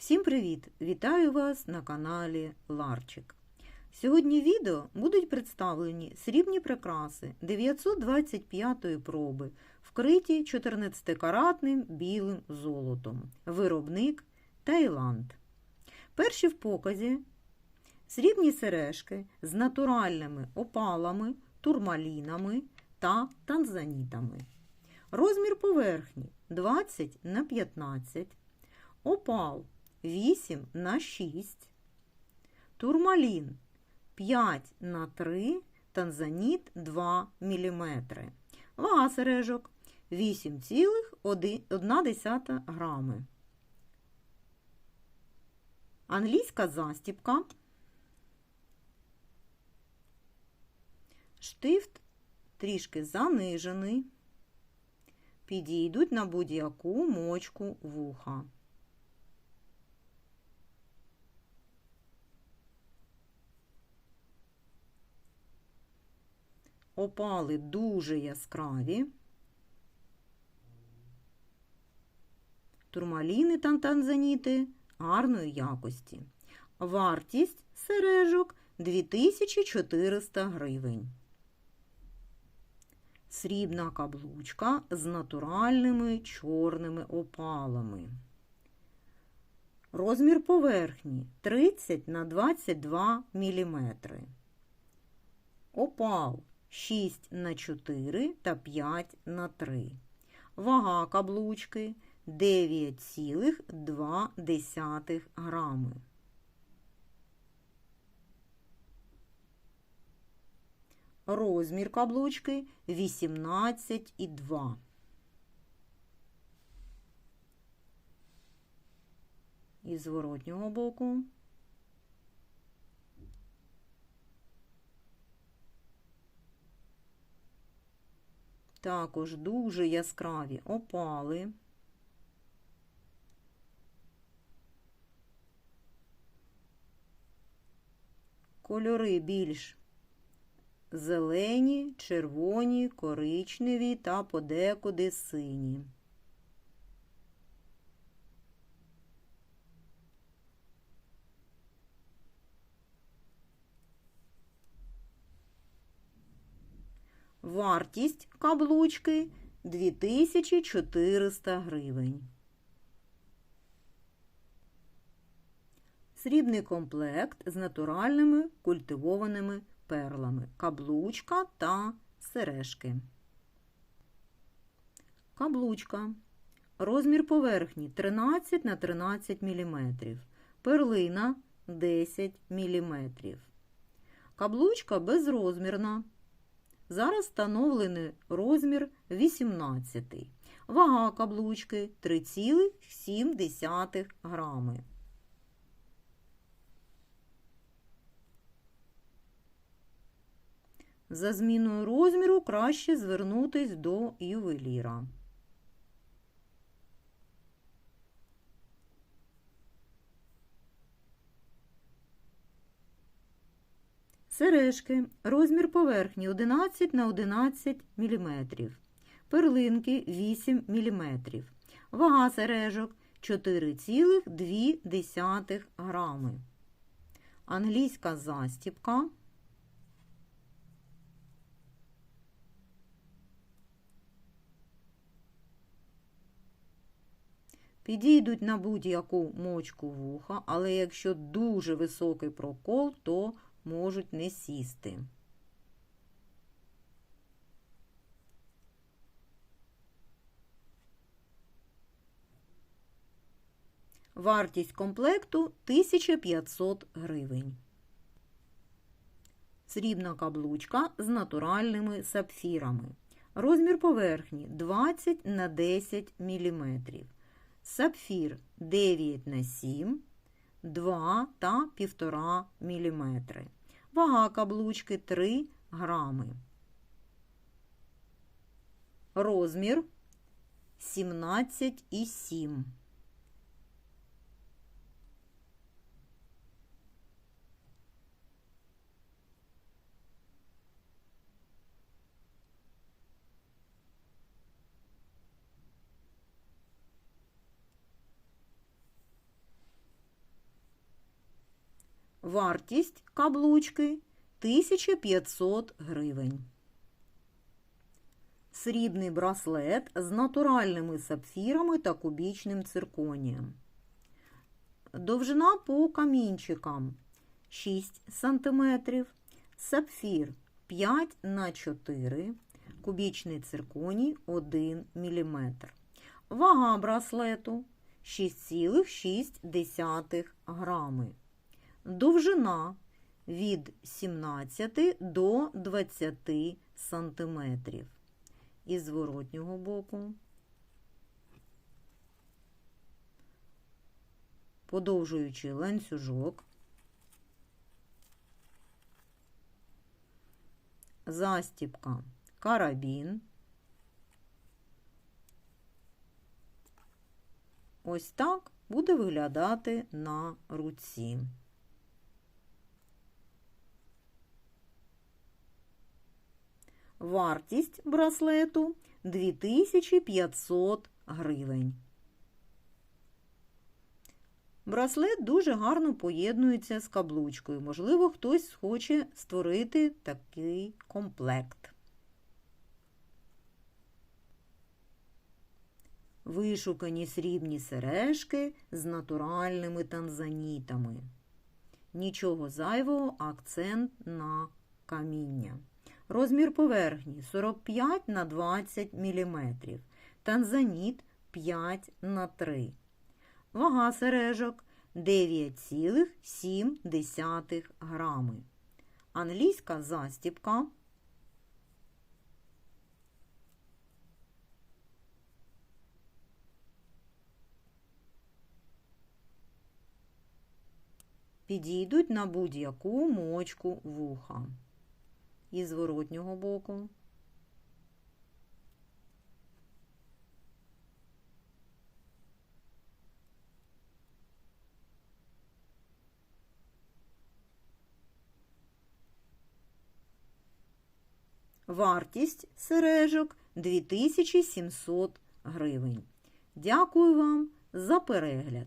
Всім привіт! Вітаю вас на каналі Ларчик. Сьогодні в відео будуть представлені срібні прикраси 925-ї проби, вкриті 14-каратним білим золотом. Виробник Таїланд. Перші в показі срібні сережки з натуральними опалами, турмалінами та танзанітами. Розмір поверхні 20 на 15, опал 8 на 6, турмалін 5 на 3, танзаніт 2 мм. Вага сережок 8,1 грами. Англійська застіпка. Штифт трішки занижений. Підійдуть на будь-яку мочку вуха. Опали дуже яскраві. Турмаліни та танзаніти гарної якості. Вартість сережок 2400 гривень. Срібна каблучка з натуральними чорними опалами. Розмір поверхні 30 на 22 мм. Опал 6 на 4 та 5 на 3. Вага каблучки 9,2 грами. Розмір каблучки 18,2. І зворотнього боку. Також дуже яскраві опали. Кольори більш зелені, червоні, коричневі та подекуди сині. Вартість каблучки 2400 гривень. Срібний комплект з натуральними культивованими перлами, каблучка та сережки. Каблучка. Розмір поверхні 13 на 13 мм. Перлина 10 мм. Каблучка безрозмірна. Зараз встановлений розмір 18. Вага каблучки 3,7 грами. За зміною розміру краще звернутись до ювеліра. Сережки. Розмір поверхні 11 на 11 мм. Перлинки 8 мм. Вага сережок 4,2 грами. Англійська застіпка. Підійдуть на будь-яку мочку вуха, але якщо дуже високий прокол, то можуть не сісти. Вартість комплекту 1500 гривень. Срібна каблучка з натуральними сапфірами. Розмір поверхні 20 на 10 мм. Сапфір 9 на 7 2 та 1,5 мм. Вага каблучки 3 грами. Розмір 17,7. Вартість каблучки 1500 гривень. Срібний браслет з натуральними сапфірами та кубічним цирконієм. Довжина по камінчикам 6 см, сапфір 5 на 4 кубічний цирконій 1 мм. Вага браслету 6,6 грами. Довжина від 17 до 20 сантиметрів. Із зворотнього боку. Подовжуючи ланцюжок. Застіпка карабін. Ось так буде виглядати на руці. Вартість браслету 2500 гривень. Браслет дуже гарно поєднується з каблучкою. Можливо, хтось хоче створити такий комплект. Вишукані срібні сережки з натуральними танзанітами. Нічого зайвого, акцент на каміння. Розмір поверхні 45 на 20 мм. Танзаніт 5 на 3 Вага сережок 9,7 грами. Англійська застіпка. Підійдуть на будь-яку мочку вуха. І зворотнього боку. Вартість сережок 2700 гривень. Дякую вам за перегляд.